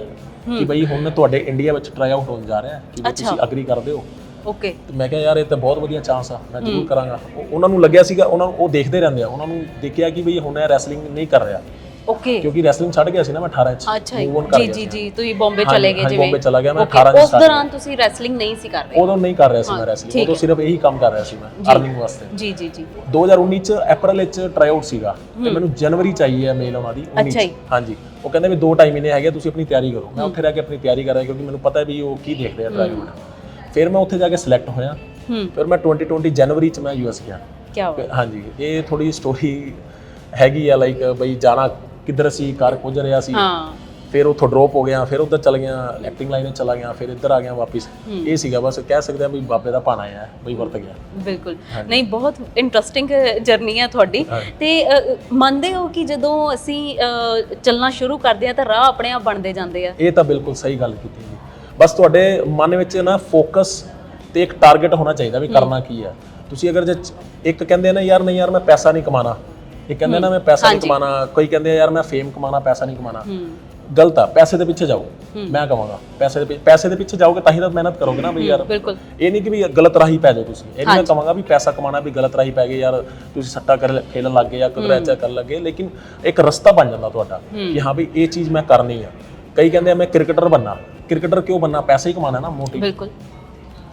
ਕਿ ਬਈ ਹੁਣ ਤੁਹਾਡੇ ਇੰਡੀਆ ਵਿੱਚ ਟਰਾਈ ਆਊਟ ਹੋਣ ਜਾ ਰਿਹਾ ਹੈ ਕਿ ਤੁਸੀਂ ਅਗਰੀ ਕਰਦੇ ਹੋ ਓਕੇ ਤੇ ਮੈਂ ਕਿਹਾ ਯਾਰ ਇਹ ਤਾਂ ਬਹੁਤ ਵਧੀਆ ਚਾਂਸ ਆ ਮੈਂ ਜ਼ਰੂਰ ਕਰਾਂਗਾ। ਉਹ- ਉਹਨਾਂ ਨੂੰ ਲੱਗਿਆ ਸੀਗਾ ਉਹਨਾਂ ਨੂੰ ਉਹ ਦੇਖਦੇ ਰਹਿੰਦੇ ਆ। ਉਹਨਾਂ ਨੂੰ ਦੇਖਿਆ ਕਿ ਬਈ ਹੁਣ ਇਹ ਰੈਸਲਿੰਗ ਨਹੀਂ ਕਰ ਰਿਹਾ। ਓਕੇ ਕਿਉਂਕਿ ਰੈਸਲਿੰਗ ਛੱਡ ਗਿਆ ਸੀ ਨਾ ਮੈਂ 18 ਚ ਅੱਛਾ ਜੀ ਜੀ। ਜੀ ਤੁਸੀਂ ਬੰਬੇ ਚਲੇ ਗਏ ਜਿਵੇਂ ਬੰਬੇ ਚਲਾ ਗਿਆ ਮੈਂ Okay, 18 ਚ ਉਸ ਦੌਰਾਨ ਤੁਸੀਂ ਰੈਸਲਿੰਗ ਨਹੀਂ ਸੀ ਕਰ ਰਹੇ ਉਦੋਂ ਨਹੀਂ ਕਰ ਰਿਹਾ ਸੀ ਮੈਂ ਰੈਸਲਿੰਗ ਉਦੋਂ ਸਿਰਫ ਇਹੀ ਕੰਮ ਕਰ ਰਿਹਾ ਸੀ ਮੈਂ ਅਰਨਿੰਗ ਵਾਸਤੇ ਜੀ ਜੀ ਜੀ 2019 ਚ ਅਪ੍ਰੈਲ ਵਿੱਚ ਟਰਾਈ ਆਊਟ ਸੀਗਾ ਤੇ ਮੈਨੂੰ ਜਨਵਰੀ ਚਾਹੀਏ ਹੈ ਮੇਲ ਉਹਨਾਂ ਦੀ 19 ਅੱਛਾ ਜੀ। ਚ। ਹਾਂਜੀ ਉਹ ਕਹਿੰਦੇ ਵੀ ਦੋ ਢਾਈ ਮਹੀਨੇ ਹੈਗੇ ਤੁਸੀਂ ਆਪਣੀ ਤਿਆਰੀ ਕਰੋ ਮੈਂ ਉੱਥੇ ਰਹਿ ਕੇ ਆਪਣੀ ਤਿਆਰੀ ਕਰ ਰਿਹਾ ਕਿਉਂਕਿ ਮੈਨੂੰ ਪਤਾ ਹੈ ਵੀ ਉਹ ਕੀ ਦੇਖਦੇ ਆ ਟਰਾਈ ਆਊਟ ਫਿਰ ਮੈਂ ਉੱਥੇ ਜਾ ਕੇ ਸਿਲੈਕਟ ਹੋਇਆ ਫਿਰ ਮੈਂ 2020 ਜਨਵਰੀ ਚ ਮੈਂ ਯੂਐਸ ਗਿਆ ਕੀ ਹਾਂਜੀ ਇਹ ਥੋੜੀ ਸਟੋਰੀ ਹੈਗੀ ਆ ਲਾਈਕ ਬਈ ਜਾਣਾ ਕਿੱਧਰ ਸੀ ਕਰ ਕੁਝ ਰਿਹਾ ਸੀ ਹਾਂ। ਫਿਰ ਉੱਥੋਂ ਡ੍ਰੌਪ ਹੋ ਗਿਆ ਫਿਰ ਉੱਧਰ ਚਲ ਗਿਆ ਐਕਟਿੰਗ ਲਾਈਨ ਚਲਾ ਗਿਆ ਫਿਰ ਇੱਧਰ ਆ ਗਿਆ ਵਾਪਸ। ਇਹ ਸੀਗਾ ਬਸ ਕਹਿ ਸਕਦੇ ਆ ਵੀ ਬਾਬੇ ਦਾ ਭਾਣਾ ਆ ਬਈ ਵਰਤ ਗਿਆ। ਬਿਲਕੁਲ। ਨਹੀਂ ਬਹੁਤ ਇੰਟਰਸਟਿੰਗ ਜਰਨੀ ਹੈ ਤੁਹਾਡੀ। ਤੇ ਅ, ਮੰਨਦੇ ਹੋ ਕਿ ਜਦੋਂ ਅਸੀਂ ਅ, ਚੱਲਣਾ ਸ਼ੁਰੂ ਕਰਦੇ ਆ ਤਾਂ ਰਾਹ ਆਪਣੇ ਆਪ ਬਣਦੇ ਜਾਂਦੇ ਆ? ਇਹ ਤਾਂ ਬਿਲਕੁਲ ਸਹੀ ਗੱਲ ਕੀਤੀ ਜੀ। ਬਸ ਤੁਹਾਡੇ ਮਨ ਵਿੱਚ ਨਾ ਫੋਕਸ ਤੇ ਇੱਕ ਟਾਰਗੇਟ ਹੋਣਾ ਚਾਹੀਦਾ ਵੀ ਕਰਨਾ ਕੀ ਹੈ ਤੁਸੀਂ ਅਗਰ ਜੇ ਚ- ਇੱਕ ਕਹਿੰਦੇ ਨਾ ਯਾਰ ਨਹੀਂ ਯਾਰ ਮੈਂ ਪੈਸਾ ਨਹੀਂ ਕਮਾਣਾ। ਇਹ ਕਹਿੰਦੇ ਨਾ ਮੈਂ ਪੈਸਾ ਨਹੀਂ ਕਮਾਣਾ ਕੋਈ ਕਹਿੰਦੇ ਯਾਰ ਮੈਂ ਫੇਮ ਕਮਾਣਾ ਪੈਸਾ ਨਹੀਂ ਕਮਾਣਾ ਗਲਤ ਆ ਪੈਸੇ ਦੇ ਪਿੱਛੇ ਜਾਓ। ਮੈਂ ਕਹਾਂਗਾ ਪੈਸੇ ਦੇ ਪੈਸੇ ਦੇ ਪਿੱਛੇ ਜਾਓਗੇ ਤਾਂ ਹੀ ਤਾਂ ਮਿਹਨਤ ਕਰੋਗੇ ਨਾ ਵੀ ਯਾਰ। ਇਹ ਨਹੀਂ ਕਿ ਵੀ ਗਲਤ ਰਾਹੀ ਪੈ ਜਾਓ ਤੁਸੀਂ। ਇਹ ਨਹੀਂ ਮੈਂ ਕਹਾਂਗਾ ਵੀ ਪੈਸਾ ਕਮਾਣਾ ਵੀ ਗਲਤ ਰਾਹੀ ਪੈ ਗਏ ਯਾਰ ਤੁਸੀਂ ਸੱਟਾ ਕਰ ਖੇਲਣ ਲੱਗ ਗਏ ਜਾਂ ਕੁਦਰਤ ਕਰਨ ਲੱਗੇ ਲੇਕਿਨ ਇੱਕ ਰਸਤਾ ਬਣ ਜਾਂਦਾ ਤੁਹਾਡਾ ਕਿ ਹਾਂ ਵੀ ਇਹ ਚੀਜ਼ ਮੈਂ ਕਰਨੀ ਆ। ਕਈ ਕਹਿੰਦੇ ਆ ਮੈਂ ਕ੍ਰਿਕਟਰ ਬੰਨਾ ਕ੍ਰਿਕਟਰ ਕਿਉਂ ਬੰਨਾ ਪੈਸਾ ਹੀ ਕਮਾਣਾ ਨਾ ਮੋਟਿਵ ਬਿਲਕੁਲ।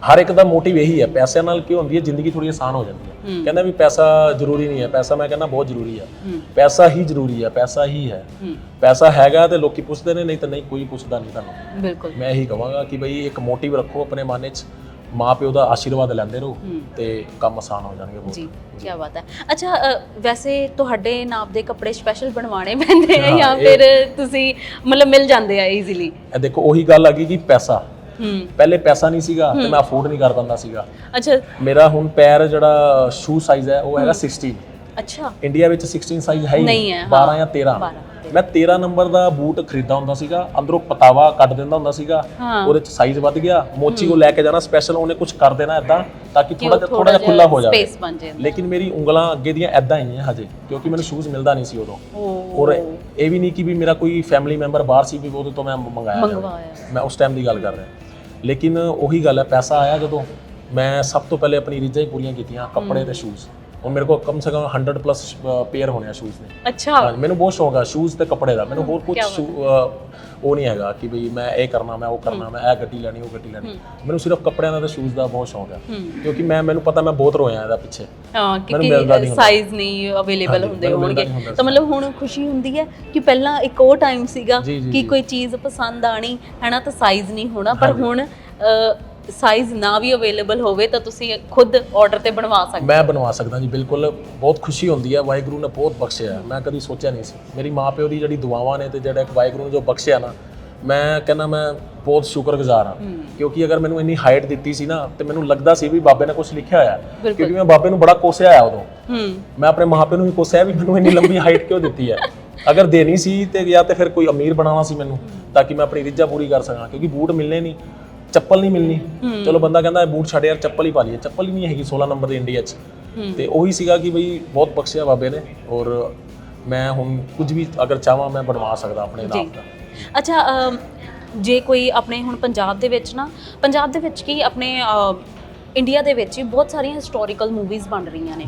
ਹਰ ਇੱਕ ਦਾ ਮੋਟਿਵ ਇਹੀ ਹੈ ਪੈਸਿਆਂ ਨਾਲ ਕੀ ਹੁੰਦੀ ਹੈ? ਜ਼ਿੰਦਗੀ ਥੋੜੀ ਆਸਾਨ ਹੋ ਜਾਂਦੀ ਹੈ। ਕਹਿੰਦਾ ਵੀ ਪੈਸਾ ਜ਼ਰੂਰੀ ਨਹੀਂ ਹੈ ਪੈਸਾ ਮੈਂ ਕਹਿੰਦਾ ਬਹੁਤ ਜ਼ਰੂਰੀ ਹੈ। ਪੈਸਾ ਹੀ ਜ਼ਰੂਰੀ ਹੈ ਪੈਸਾ ਹੀ ਹੈ। ਪੈਸਾ ਹੈਗਾ ਤੇ ਲੋਕੀ ਪੁੱਛਦੇ ਨੇ ਨਹੀਂ ਤਾਂ ਨਹੀਂ ਕੋਈ ਪੁੱਛਦਾ ਨਹੀਂ ਤੁਹਾਨੂੰ। ਬਿਲਕੁਲ। ਮੈਂ ਇਹੀ ਕਹਾਂਗਾ ਕਿ ਬਈ ਇੱਕ ਮੋਟਿਵ ਰੱਖੋ ਆਪਣੇ ਮਨ ਵਿੱਚ ਮਾਂ ਪਿਓ ਦਾ ਆਸ਼ੀਰਵਾਦ ਲੈਂਦੇ ਰਹੋ ਤੇ ਕੰਮ ਆਸਾਨ ਹੋ ਜਾਣਗੇ ਬਹੁਤ। ਜੀ ਕੀ ਬਾਤ ਹੈ। ਅੱਛਾ ਵੈਸੇ ਤੁਹਾਡੇ ਨਾਪ ਦੇ ਕੱਪੜੇ ਸਪੈਸ਼ਲ ਬਣਵਾਉਣੇ ਪੈਂਦੇ ਆ ਜਾਂ ਫਿਰ ਤੁਸੀਂ ਮਤਲਬ ਮਿਲ ਜਾਂਦੇ ਆ ਈਜ਼ੀਲੀ ਇਹ ਦੇਖੋ ਉਹੀ ਗੱਲ ਆ ਗਈ ਕਿ ਪੈਸਾ। ਪਹਿਲੇ ਪੈਸਾ ਨਹੀਂ ਸੀਗਾ ਤੇ ਮੈਂ ਅਫੋਰਡ ਨਹੀਂ ਕਰ ਪਾਉਂਦਾ ਸੀਗਾ। ਅੱਛਾ। ਮੇਰਾ ਹੁਣ ਪੈਰ ਜਿਹੜਾ ਸ਼ੂ ਸਾਈਜ਼ ਹੈ ਉਹ ਹੈਗਾ 16 ਅੱਛਾ। ਇੰਡੀਆ ਵਿੱਚ 16 ਸਾਈਜ਼ ਹੈ ਨਹੀਂ ਹੈ, 12 ਜਾਂ 13 12, ਮੈਂ 13 ਨੰਬਰ ਦਾ ਬੂਟ ਖਰੀਦਾ ਹੁੰਦਾ ਸੀਗਾ ਅੰਦਰੋਂ ਪਤਾਵਾ ਕੱਢ ਦਿੰਦਾ ਹੁੰਦਾ ਸੀਗਾ। ਉਹਦੇ ਚ ਸਾਈਜ਼ ਵੱਧ ਗਿਆ ਮੋਚੀ ਕੋ ਲੈ ਕੇ ਜਾਣਾ ਸਪੈਸ਼ਲ ਉਹਨੇ ਕੁਝ ਕਰ ਦੇਣਾ ਇਦਾਂ ਤਾਂ ਕਿ ਥੋੜਾ ਜਿਹਾ ਥੋੜਾ ਜਿਹਾ ਖੁੱਲਾ ਹੋ ਜਾਵੇ। ਸਪੇਸ ਬਣ ਜਾਏ ਲੇਕਿਨ ਮੇਰੀ ਉਂਗਲਾਂ ਅੱਗੇ ਦੀਆਂ ਐਦਾਂ ਹੀ ਹੈ ਹਜੇ ਕਿਉਂਕਿ ਮੈਨੂੰ ਸ਼ੂਜ਼ ਮਿਲਦਾ ਨਹੀਂ ਸੀ ਉਦੋਂ। ਔਰ ਇਹ ਵੀ ਨਹੀਂ ਕਿ ਵੀ ਮੇਰਾ ਕੋਈ ਫੈਮਿਲੀ ਮੈਂਬਰ ਬਾਹਰ ਸੀ ਵੀ ਉਹਦੇ ਤੋਂ ਮੈਂ ਮੰਗਾਇਆ ਜਾਵੇ। ਮੈਂ ਉਸ ਟਾਈਮ ਦੀ ਗੱਲ ਕਰ ਰਿਹਾ। ਲੇਕਿਨ ਉਹੀ ਗੱਲ ਹੈ ਪੈਸਾ ਆਇਆ ਜਦੋਂ ਮੈਂ ਸਭ ਤੋਂ ਪਹਿਲੇ ਆਪਣੀ ਰੀਝਾਂ ਹੀ ਪੂਰੀਆਂ ਕੀਤੀਆਂ ਕੱਪੜੇ ਤੇ ਸ਼ੂਜ਼ ਹੁਣ ਮੇਰੇ ਕੋਲ ਕਮ ਸੇ ਕਮ 100 ਪਲੱਸ ਪੇਅਰ ਹੋਣੇ ਆ ਸ਼ੂਜ਼ ਦੇ। ਅੱਛਾ। ਹਾਂਜੀ ਮੈਨੂੰ ਬਹੁਤ ਸ਼ੌਕ ਆ ਸ਼ੂਜ਼ ਤੇ ਕੱਪੜੇ ਦਾ। ਮੈਨੂੰ ਹੋਰ ਕੁਝ ਉਹ ਨਹੀਂ ਹੈਗਾ ਕਿ ਵੀ ਮੈਂ ਇਹ ਕਰਨਾ ਮੈਂ ਉਹ ਕਰਨਾ ਮੈਂ ਇਹ ਗੱਡੀ ਲੈਣੀ ਉਹ ਗੱਡੀ ਲੈਣੀ। ਮੈਨੂੰ ਸਿਰਫ ਕੱਪੜਿਆਂ ਦਾ ਤੇ ਸ਼ੂਜ਼ ਦਾ ਬਹੁਤ ਸ਼ੌਕ ਹੈ ਹੂੰ ਕਿਉਂਕਿ ਮੈਂ ਮੈਨੂੰ ਪਤਾ ਮੈਂ ਬਹੁਤ ਰੋਇਆ ਇਹਦਾ ਪਿੱਛੇ। ਹਾਂ ਕਿਉਂਕਿ। ਸਾਈਜ਼ ਨਹੀਂ ਅਵੇਲੇਬਲ ਹੁੰਦੇ। ਹੋਣਗੇ। ਤਾਂ ਮਤਲਬ ਹੁਣ ਖੁਸ਼ੀ ਹੁੰਦੀ ਹੈ ਕਿ ਪਹਿਲਾਂ ਇੱਕ ਉਹ ਟਾਈਮ ਸੀਗਾ ਕਿ। ਕੋਈ ਚੀਜ਼ ਪਸੰਦ ਆਣੀ ਹੈਨਾ ਤਾਂ ਸਾਈਜ਼ ਨਹੀਂ ਹੋਣਾ। ਪਰ ਹੁਣ ਸਾਈਜ਼ ਨਾ ਵੀ ਅਵੇਲੇਬਲ ਹੋਵੇ ਤਾਂ ਤੁਸੀਂ ਖੁਦ ਆਰਡਰ ਤੇ ਬਣਵਾ ਸਕਦੇ ਮੈਂ ਬਣਵਾ ਸਕਦਾ ਜੀ ਬਿਲਕੁਲ ਬਹੁਤ ਖੁਸ਼ੀ ਹੁੰਦੀ ਹੈ ਵਾਹਿਗੁਰੂ ਨੇ ਬਹੁਤ ਬਖਸ਼ਿਆ। ਮੈਂ ਕਦੀ ਸੋਚਿਆ ਨਹੀਂ ਸੀ। ਮੇਰੀ ਮਾਂ ਪਿਓ ਦੀ ਜਿਹੜੀ ਦੁਆਵਾਂ ਨੇ ਤੇ ਜਿਹੜਾ ਇੱਕ ਵਾਹਿਗੁਰੂ ਨੇ ਜੋ ਬਖਸ਼ਿਆ ਨਾ ਮੈਂ ਕਹਿੰਦਾ ਮੈਂ ਬਹੁਤ ਸ਼ੁਕਰਗੁਜ਼ਾਰ ਹਾਂ। ਕਿਉਂਕਿ ਅਗਰ ਮੈਨੂੰ ਇੰਨੀ ਹਾਈਟ ਦਿੱਤੀ ਸੀ ਨਾ ਤੇ ਮੈਨੂੰ ਲੱਗਦਾ ਸੀ ਵੀ ਬਾਬੇ ਨੇ ਕੁਝ ਲਿਖਿਆ ਹੋਇਆ। ਕਿਉਂਕਿ ਮੈਂ ਬਾਬੇ ਨੂੰ ਬੜਾ ਕੋਸਿਆ ਆ ਉਦੋਂ। ਮੈਂ ਆਪਣੇ ਮਾਪਿਆਂ ਨੂੰ ਵੀ ਕੋਸਿਆ ਵੀ ਮੈਨੂੰ ਇੰਨੀ ਲੰਬੀ ਹਾਈਟ ਕਿਉਂ ਦਿੱਤੀ ਹੈ? ਅਗਰ ਦੇਣੀ ਸੀ ਤੇ ਜਾਂ ਤੇ ਫਿਰ ਕੋਈ ਅਮੀਰ ਬਣਾਉਣਾ ਸੀ ਮੈਨੂੰ ਤਾਂ ਕਿ ਮੈਂ ਆਪਣੀ ਰਿੱਝਾਂ ਪੂਰੀ ਕਰ ਸਕਾਂ। ਕਿਉਂਕਿ ਬੂਟ ਮਿਲਨੇ ਨਹੀਂ। ਚੱਪਲ ਨਹੀਂ ਮਿਲਣੀ। ਚਲੋ ਬੰਦਾ ਕਹਿੰਦਾ ਬੂਟ ਛੱਡ ਯਾਰ ਚੱਪਲ ਹੀ ਪਾ ਲਈਏ। ਚੱਪਲ ਹੀ ਨਹੀਂ ਹੈਗੀ 16 ਨੰਬਰ ਦੀ ਇੰਡੀਆ 'ਚ। ਤੇ ਉਹੀ ਸੀਗਾ ਕਿ ਬਈ ਬਹੁਤ ਬਖਸ਼ਿਆ ਬਾਬੇ ਨੇ ਔਰ ਮੈਂ ਹੁਣ ਕੁਝ ਵੀ ਅਗਰ ਚਾਹਾਂ ਮੈਂ ਬਣਵਾ ਸਕਦਾ ਆਪਣੇ ਨਾਮ ਦਾ। ਅੱਛਾ ਜੇ ਕੋਈ ਆਪਣੇ ਹੁਣ ਪੰਜਾਬ ਦੇ ਵਿੱਚ ਨਾ ਪੰਜਾਬ ਦੇ ਵਿੱਚ ਕੀ ਆਪਣੇ ਇੰਡੀਆ ਦੇ ਵਿੱਚ ਹੀ ਬਹੁਤ ਸਾਰੀਆਂ ਹਿਸਟੋਰੀਕਲ ਮੂਵੀਜ਼ ਬਣ ਰਹੀਆਂ ਨੇ।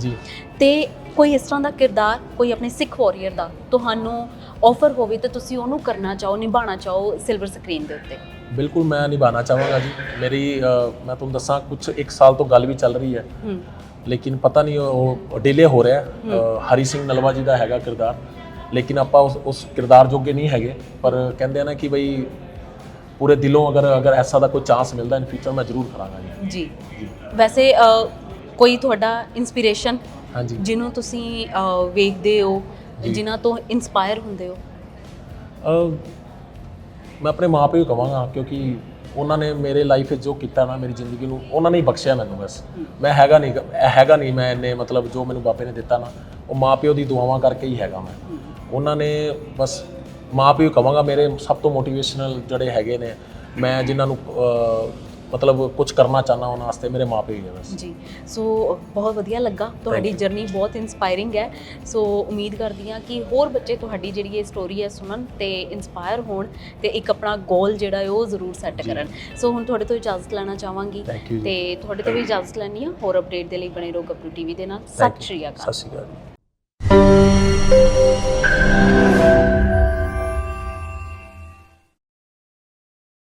ਤੇ ਕੋਈ ਇਸ ਤਰ੍ਹਾਂ ਦਾ ਕਿਰਦਾਰ ਕੋਈ ਆਪਣੇ ਸਿੱਖ ਵਾਰੀਅਰ ਦਾ ਤੁਹਾਨੂੰ ਆਫਰ ਹੋਵੇ ਤੇ ਤੁਸੀਂ ਉਹਨੂੰ ਕਰਨਾ ਚਾਹੋ ਨਿਭਾਉਣਾ ਚਾਹੋ ਸਿਲਵਰ ਸਕਰੀਨ ਦੇ ਉੱਤੇ? ਬਿਲਕੁਲ ਮੈਂ ਨਿਭਾਉਣਾ ਚਾਹਾਂਗਾ ਜੀ। ਮੇਰੀ ਮੈਂ ਤੁਹਾਨੂੰ ਦੱਸਾਂ ਕੁਝ ਇੱਕ ਸਾਲ ਤੋਂ ਗੱਲ ਵੀ ਚੱਲ ਰਹੀ ਹੈ। ਲੇਕਿਨ ਪਤਾ ਨਹੀਂ ਉਹ ਡਿਲੇ ਹੋ ਰਿਹਾ ਹਰੀ ਸਿੰਘ ਨਲਵਾ ਜੀ ਦਾ ਹੈਗਾ ਕਿਰਦਾਰ। ਲੇਕਿਨ ਆਪਾਂ ਉਸ ਉਸ ਕਿਰਦਾਰ ਜੋਗੇ ਨਹੀਂ ਹੈਗੇ। ਪਰ ਕਹਿੰਦੇ ਆ ਨਾ ਕਿ ਬਈ ਪੂਰੇ ਦਿਲੋਂ ਅਗਰ ਅਗਰ ਐਸਾ ਦਾ ਕੋਈ ਚਾਂਸ ਮਿਲਦਾ ਇਨ ਫਿਊਚਰ ਮੈਂ ਜ਼ਰੂਰ ਕਰਾਂਗਾ ਜੀ। ਜੀ। ਵੈਸੇ ਕੋਈ ਤੁਹਾਡਾ ਇਨਸਪੀਰੇਸ਼ਨ ਹਾਂਜੀ। ਜਿਹਨੂੰ ਤੁਸੀਂ ਵੇਖਦੇ ਹੋ। ਜਿਨ੍ਹਾਂ ਤੋਂ ਇਨਸਪਾਇਰ ਹੁੰਦੇ ਹੋ? ਮੈਂ ਆਪਣੇ ਮਾਪਿਓ ਕਹਾਂਗਾ ਕਿਉਂਕਿ ਉਹਨਾਂ ਨੇ ਮੇਰੇ ਲਾਈਫ ਵਿੱਚ ਜੋ ਕੀਤਾ ਨਾ, ਮੇਰੀ ਜ਼ਿੰਦਗੀ ਨੂੰ, ਉਹਨਾਂ ਨੇ ਹੀ ਬਖਸ਼ਿਆ ਮੈਨੂੰ ਬਸ। ਮੈਂ ਹੈਗਾ ਨਹੀਂ ਹੈਗਾ ਨਹੀਂ ਮੈਂ ਇੰਨੇ ਮਤਲਬ ਜੋ ਮੈਨੂੰ ਬਾਪੇ ਨੇ ਦਿੱਤਾ ਨਾ, ਉਹ ਮਾਪਿਓ ਦੀ ਦੁਆਵਾਂ ਕਰਕੇ ਹੀ ਹੈਗਾ ਮੈਂ। ਉਹਨਾਂ ਨੇ ਬਸ ਮਾਪਿਓ ਕਹਾਂਗਾ ਮੇਰੇ ਸਭ ਤੋਂ ਮੋਟੀਵੇਸ਼ਨਲ ਜਿਹੜੇ ਹੈਗੇ ਨੇ, ਮੈਂ ਜਿਨ੍ਹਾਂ ਨੂੰ ਮਤਲਬ ਕੁਝ ਕਰਨਾ ਚਾਹਨਾ ਉਹਨਾਂ ਵਾਸਤੇ ਮੇਰੇ ਮਾਪਿਓ ਹੀ ਨੇ ਬਸ। ਜੀ ਸੋ ਬਹੁਤ ਵਧੀਆ ਲੱਗਾ। ਤੁਹਾਡੀ ਜਰਨੀ ਬਹੁਤ ਇਨਸਪਾਇਰਿੰਗ ਹੈ। ਸੋ ਉਮੀਦ ਕਰਦੀ ਹਾਂ ਕਿ ਹੋਰ ਬੱਚੇ ਤੁਹਾਡੀ ਜਿਹੜੀ ਇਹ ਸਟੋਰੀ ਹੈ ਸੁਣਨ ਤੇ ਇਨਸਪਾਇਰ ਹੋਣ ਤੇ ਇੱਕ ਆਪਣਾ ਗੋਲ ਜਿਹੜਾ ਹੈ ਉਹ ਜ਼ਰੂਰ ਸੈੱਟ ਕਰਨ। ਸੋ ਹੁਣ ਤੁਹਾਡੇ ਤੋਂ ਇਜਾਜ਼ਤ ਲੈਣਾ ਚਾਹਾਂਗੀ। ਤੇ ਤੁਹਾਡੇ ਤੋਂ ਵੀ ਇਜਾਜ਼ਤ ਲੈਣੀ ਆ ਹੋਰ ਅਪਡੇਟ ਦੇ ਲਈ ਬਣੇ ਰਹੋ ਗੱਭਰੂ ਟੀਵੀ ਦੇ ਨਾਲ। ਸਤਿ ਸ਼੍ਰੀ ਅਕਾਲ। ਸਤਿ ਸ਼੍ਰੀ ਅਕਾਲ